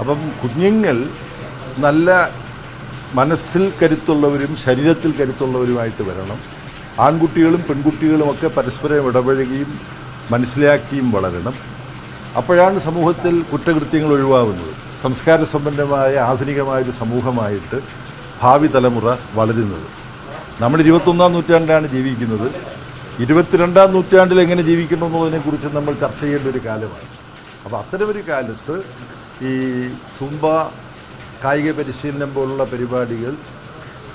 അപ്പം കുഞ്ഞുങ്ങൾ നല്ല മനസ്സിൽ കരുത്തുള്ളവരും ശരീരത്തിൽ കരുത്തുള്ളവരുമായിട്ട് വരണം. ആൺകുട്ടികളും പെൺകുട്ടികളും ഒക്കെ പരസ്പരം ഇടപഴകിയും മനസ്സിലാക്കിയും വളരണം. അപ്പോഴാണ് സമൂഹത്തിൽ കുറ്റകൃത്യങ്ങൾ ഒഴിവാകുന്നത്. സംസ്കാര സമ്പന്നമായ ആധുനികമായ ഒരു സമൂഹമായിട്ട് ഭാവി തലമുറ വളരുന്നത്. നമ്മൾ ഇരുപത്തൊന്നാം നൂറ്റാണ്ടിലാണ് ജീവിക്കുന്നത്. ഇരുപത്തിരണ്ടാം നൂറ്റാണ്ടിൽ എങ്ങനെ ജീവിക്കണമെന്നുള്ളതിനെക്കുറിച്ച് നമ്മൾ ചർച്ച ചെയ്യേണ്ട ഒരു കാലമാണ്. അപ്പോൾ അത്തരമൊരു കാലത്ത് ഈ സുംബ കായിക പരിശീലനം പോലുള്ള പരിപാടികൾ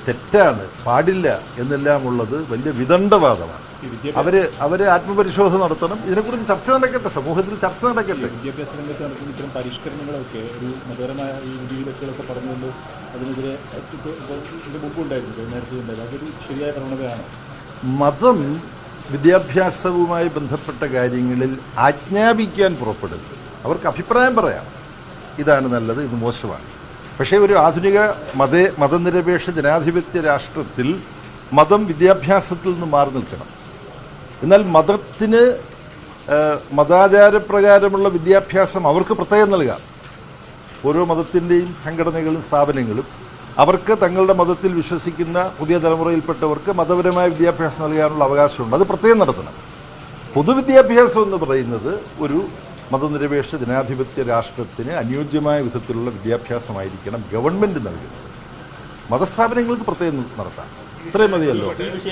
തെറ്റാണ് പാടില്ല എന്നെല്ലാം ഉള്ളത് വലിയ വിദണ്ഡവാദമാണ്. അവർ അവർ ആത്മപരിശോധന നടത്തണം. ഇതിനെക്കുറിച്ച് ചർച്ച നടക്കട്ടെ സമൂഹത്തിൽ ചർച്ച നടക്കട്ടെ. വിദ്യാഭ്യാസ രംഗത്ത് നടക്കുന്ന ഇത്തരം പരിഷ്കരണങ്ങളൊക്കെ ഒരു മതപരമായ ഈ വിധിവിലക്കുകളൊക്കെ പറഞ്ഞുകൊണ്ട് അതിനെതിരെ ഇതിന്റെ ഇതിന് മുമ്പ് ഉണ്ടായിരുന്നു നേരത്തെ ഉണ്ടായിരുന്നു. അതൊരു ശരിയായ പ്രവണതയാണ് മതം വിദ്യാഭ്യാസവുമായി ബന്ധപ്പെട്ട കാര്യങ്ങളിൽ ആജ്ഞാപിക്കാൻ പുറപ്പെടുന്നു അവർക്ക് അഭിപ്രായം പറയാം. ഇതാണ് നല്ലത് ഇത് മോശമാണ്. പക്ഷേ ഒരു ആധുനിക മത മതനിരപേക്ഷ ജനാധിപത്യ രാഷ്ട്രത്തിൽ മതം വിദ്യാഭ്യാസത്തിൽ നിന്ന് മാറി നിൽക്കണം. എന്നാൽ മതത്തിന് മതാചാരപ്രകാരമുള്ള വിദ്യാഭ്യാസം അവർക്ക് പ്രത്യേകം നൽകാം. ഓരോ മതത്തിന്റെയും സംഘടനകളും സ്ഥാപനങ്ങളും അവർക്ക് തങ്ങളുടെ മതത്തിൽ വിശ്വസിക്കുന്ന പുതിയ തലമുറയിൽപ്പെട്ടവർക്ക് മതപരമായ വിദ്യാഭ്യാസം നൽകാനുള്ള അവകാശമുണ്ട്. അത് പ്രത്യേകം നടത്തണം. പൊതുവിദ്യാഭ്യാസം എന്ന് പറയുന്നത് ഒരു മതനിരപേക്ഷ ജനാധിപത്യ രാഷ്ട്രത്തിന് അനുയോജ്യമായ വിധത്തിലുള്ള വിദ്യാഭ്യാസമായിരിക്കണം ഗവൺമെന്റ് നൽകുന്നത്. മതസ്ഥാപനങ്ങൾക്ക് പ്രത്യേകം നടത്താം. ഇത്രയും മതിയല്ലോ.